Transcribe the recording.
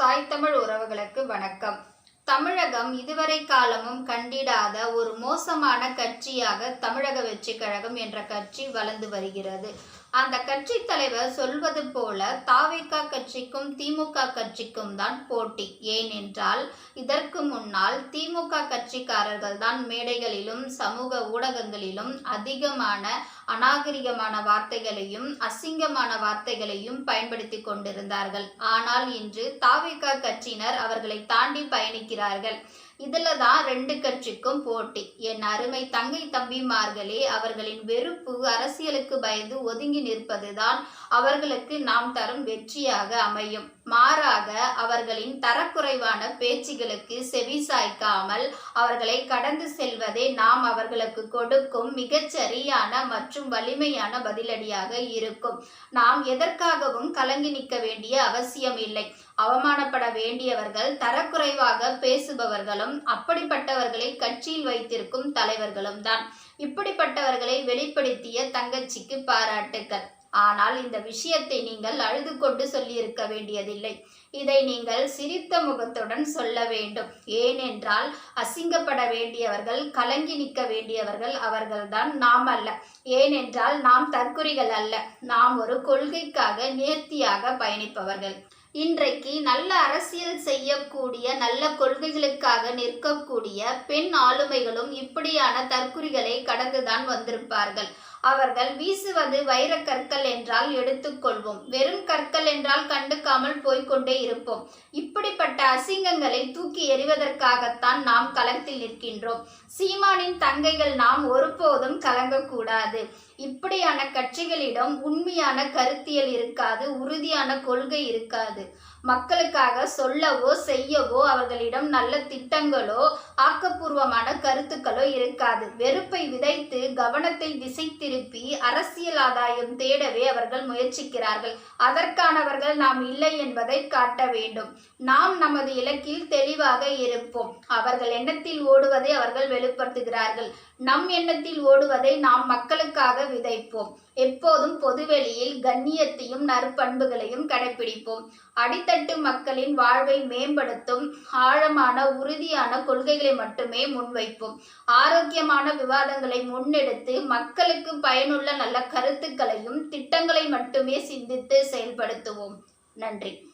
தாய் தமிழ் உறவுகளுக்கு வணக்கம். தமிழகம் இதுவரை காலமும் கண்டிடாத ஒரு மோசமான கட்சியாக தமிழக வெற்றி கழகம் என்ற கட்சி வளர்ந்து வருகிறது. அந்த கட்சி தலைவர் சொல்வது போல தாவேகா கட்சிக்கும் திமுக கட்சிக்கும் தான் போட்டி. ஏனென்றால் இதற்கு முன்னால் திமுக கட்சிக்காரர்கள் தான் மேடைகளிலும் சமூக ஊடகங்களிலும் அதிகமான அநாகரிகமான வார்த்தைகளையும் அசிங்கமான வார்த்தைகளையும் பயன்படுத்தி கொண்டிருந்தார்கள். ஆனால் இன்று தாவேகா கட்சியினர் அவர்களை தாண்டி பயணிக்கிறார்கள். இதுல தான் ரெண்டு கட்சிக்கும் போட்டி. என் அருமை தங்கை தம்பிமார்களே அவர்களின் வெறுப்பு அரசியலுக்கு பயந்து ஒதுங்கி நிற்பதுதான் அவர்களுக்கு நாம் தரும் வெற்றியாக அமையும். மாறாக அவர்களின் தரக்குறைவான பேச்சுகளுக்கு செவி சாய்க்காமல் அவர்களை கடந்து செல்வதே நாம் அவர்களுக்கு கொடுக்கும் மிகச்சரியான மற்றும் வலிமையான பதிலடியாக இருக்கும். நாம் எதற்காகவும் கலங்கி நிற்க வேண்டிய அவசியம் இல்லை. அவமானப்பட வேண்டியவர்கள் தரக்குறைவாக பேசுபவர்களும் அப்படிப்பட்டவர்களை கட்சியில் வைத்திருக்கும் தலைவர்களும் தான் இப்படிப்பட்டவர்களை வெளிப்படுத்திய தங்கச்சிக்கு பாராட்டுக்கள். ஆனால் இந்த விஷயத்தை நீங்கள் அழுது கொண்டு சொல்லியிருக்க வேண்டியதில்லை. இதை நீங்கள் சிரித்த முகத்துடன் சொல்ல வேண்டும். ஏனென்றால் அசிங்கப்பட வேண்டியவர்கள் கலங்கி நிற்க வேண்டியவர்கள் அவர்கள்தான் நாம் அல்ல. ஏனென்றால் நாம் தற்குறிகள் அல்ல. நாம் ஒரு கொள்கைக்காக நேர்த்தியாக பயணிப்பவர்கள். இன்றைக்கு நல்ல அரசியல் செய்யக்கூடிய நல்ல கொள்கைகளுக்காக நிற்கக்கூடிய பெண் ஆளுமைகளும் இப்படியான தற்குறிகளை கடந்துதான் வந்திருப்பார்கள். அவர்கள் வீசுவது வைர கற்கள் என்றால் எடுத்துக்கொள்வோம். வெறும் கற்கள் என்றால் கண்டுக்காமல் போய்க்கொண்டே இருப்போம். இப்படிப்பட்ட அசிங்கங்களை தூக்கி எறிவதற்காகத்தான் நாம் களத்தில் நிற்கின்றோம். சீமானின் தங்கைகள் நாம் ஒருபோதும் கலங்கக்கூடாது. இப்படியான கட்சிகளிடம் உண்மையான கருத்தியல் இருக்காது உறுதியான கொள்கை இருக்காது. மக்களுக்காக சொல்லவோ செய்யவோ அவர்களிடம் நல்ல திட்டங்களோ ஆக்கப்பூர்வமான கருத்துக்களோ இருக்காது. வெறுப்பை விதைத்து கவனத்தை விசைத்து திருப்பி அரசியல் ஆதாயம் தேடவே அவர்கள் முயற்சிக்கிறார்கள். அதற்கானவர்கள் நாம் இல்லை என்பதை காட்ட வேண்டும். நாம் நமது இலக்கில் தெளிவாக இருப்போம். அவர்கள் எண்ணத்தில் ஓடுவதை அவர்கள் வெளிப்படுத்துகிறார்கள். நம் எண்ணத்தில் ஓடுவதை நாம் மக்களுக்காக விதைப்போம். எப்போதும் பொதுவெளியில் கண்ணியத்தையும் நற்பண்புகளையும் கடைபிடிப்போம் அடித்தட்டு மக்களின் வாழ்வை மேம்படுத்தும் ஆழமான உறுதியான கொள்கைகளை மட்டுமே முன்வைப்போம். ஆரோக்கியமான விவாதங்களை முன்னெடுத்து மக்களுக்கு பயனுள்ள நல்ல கருத்துக்களையும் திட்டங்களை மட்டுமே சிந்தித்து செயல்படுத்துவோம். நன்றி.